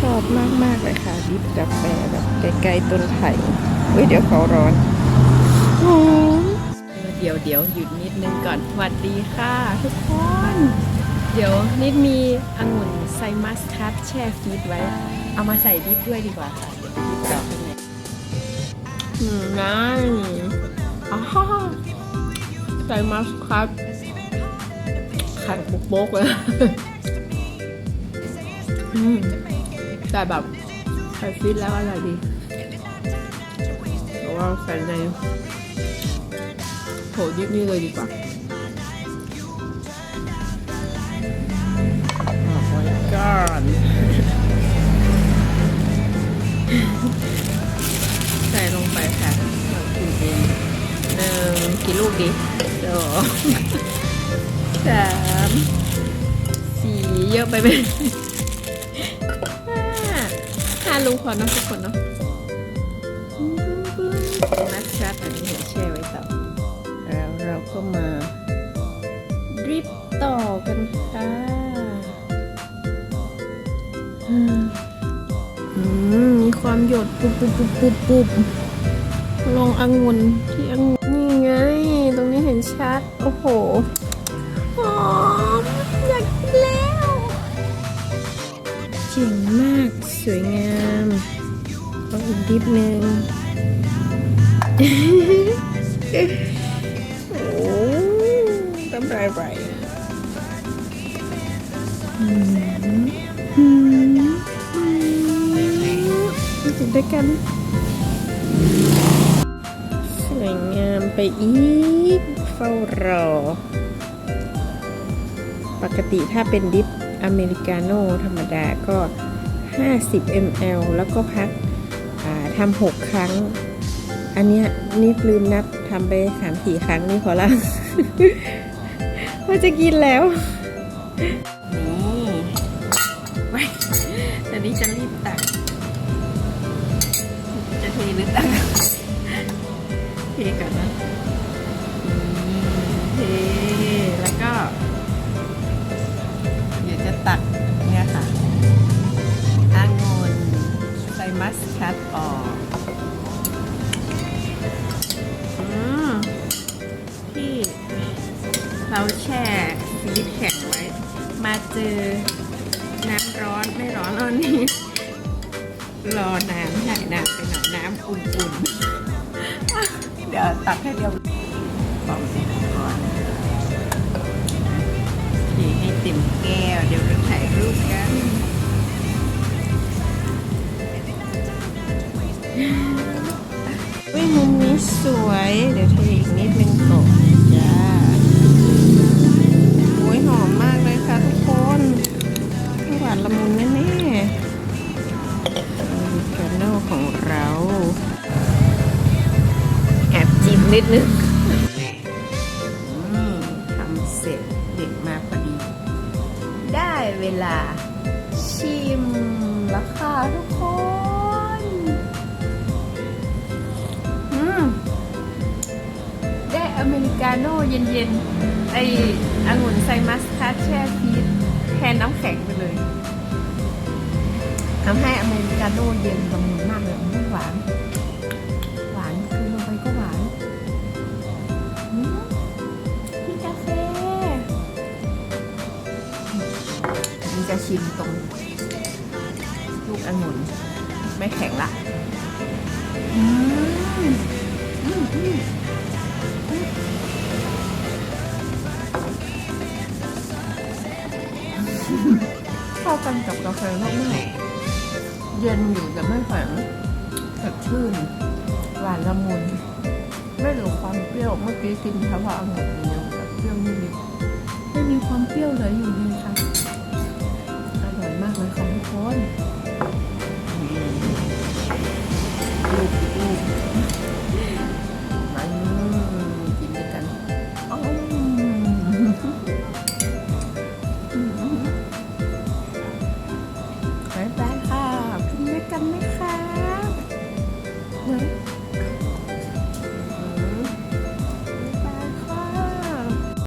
ชอบมาก ๆ เลยค่ะดิบกาแฟแบบไกลๆต้นไผ่เฮ้ย เดี๋ยวเขาร้อนหอมเดี๋ยวเดี๋ยวหยุดนิดนึงก่อนสวัสดีค่ะ ทุกคน เดี๋ยวนิดมีองุ่นไซมัสคัตแช่ฟรีดไว้ เอามาใส่ดิบด้วยดีกว่าค่ะ เดี๋ยวไปดิบต่อข้างในอืมง่ายอ๋อไซมัสคัตไข่ปุกโป๊กเลยอืม แต่แบบใส่ฟิตแล้วอร่อยดีแต่ว่าใส่ในโถยิบนี่เลยดีกว่าออกไว้ก่อนใส่ลงไปค่ะเรากินเองหนึ่งกี่ลูกดีสองสามสี่เยอะไปไหมห้า ห้าลูกพอเนอะทุกคนเนาะนัดชัดอันนี้เห็นแช่ไว้ต่อแล้วเราก็มาริปต่อกันค่ะอืมมีความหยดปุบปุบปุบปุบปุบลงองุ่นที่องุ่นนี่ไง ตรงนี้เห็นชัด โอ้โหหอมอยากกินแล้วเจ๋งมาก วยงามขออีกดิบหนึ่งโอ้น้ำลายไหลอืมอืมอืมกินด้วยกัน สวยงามไปอีก เฝ้ารอ ปกติถ้าเป็นดิฟอเมริกาโน่ธรรมดาก็ 50 ml แล้วก็พักทำหกครั้ง อันเนี้ยนี่ลืมนับทำไปสามสี่ครั้งนี่พอละว่าจะกินแล้วนี่ไว้แต่นี้จะรีบตัก จะเทหรือตักเทก่อนนะเทแล้วก็ เดี๋ยวจะตัก เราแช่ฟีดแข็งไว้ มาเจอน้ำร้อนไม่ร้อนแล้วนี่รอน้ำใหญ่น้ำไปหน่อยน้ำอุ่นๆ เดี๋ยวตักให้เดียวปอกเสร็จก่อนเทให้เต็มแก้ว เดี๋ยวเราถ่ายรูปกันวิมุมนี้สวย เดี๋ยว หวานละมุนแน่ๆอเมริกาโน่ของเราแอบจิบนิดนึงทำเสร็จเด็กมาพอดี ได้เวลาชิมแล้วค่ะทุกคน อืม ได้อเมริกาโน่เย็นๆ ไอองุ่นไซมัสคัสแช่ฟีดแทนน้ำแข็งไปเลย ทำให้อเมริกาโน่เย็นละมุนมากเลยไม่หวาน หวานคือลงไปก็หวานอืมมีกาแฟมันจะชิมตรงลูกองุ่นไม่แข็งละอืมอืมอืมเข้ากันกับกาแฟมากๆ เย็นอยู่แต่ไม่แข็งสดชื่นหวานละมุน ไม่หลงความเปรี้ยวเมื่อกี้กินเฉพาองุ่นอย่างเดียวแต่เปรี้ยวนิดๆไม่มีความเปรี้ยวเหลืออยู่ดีค่ะ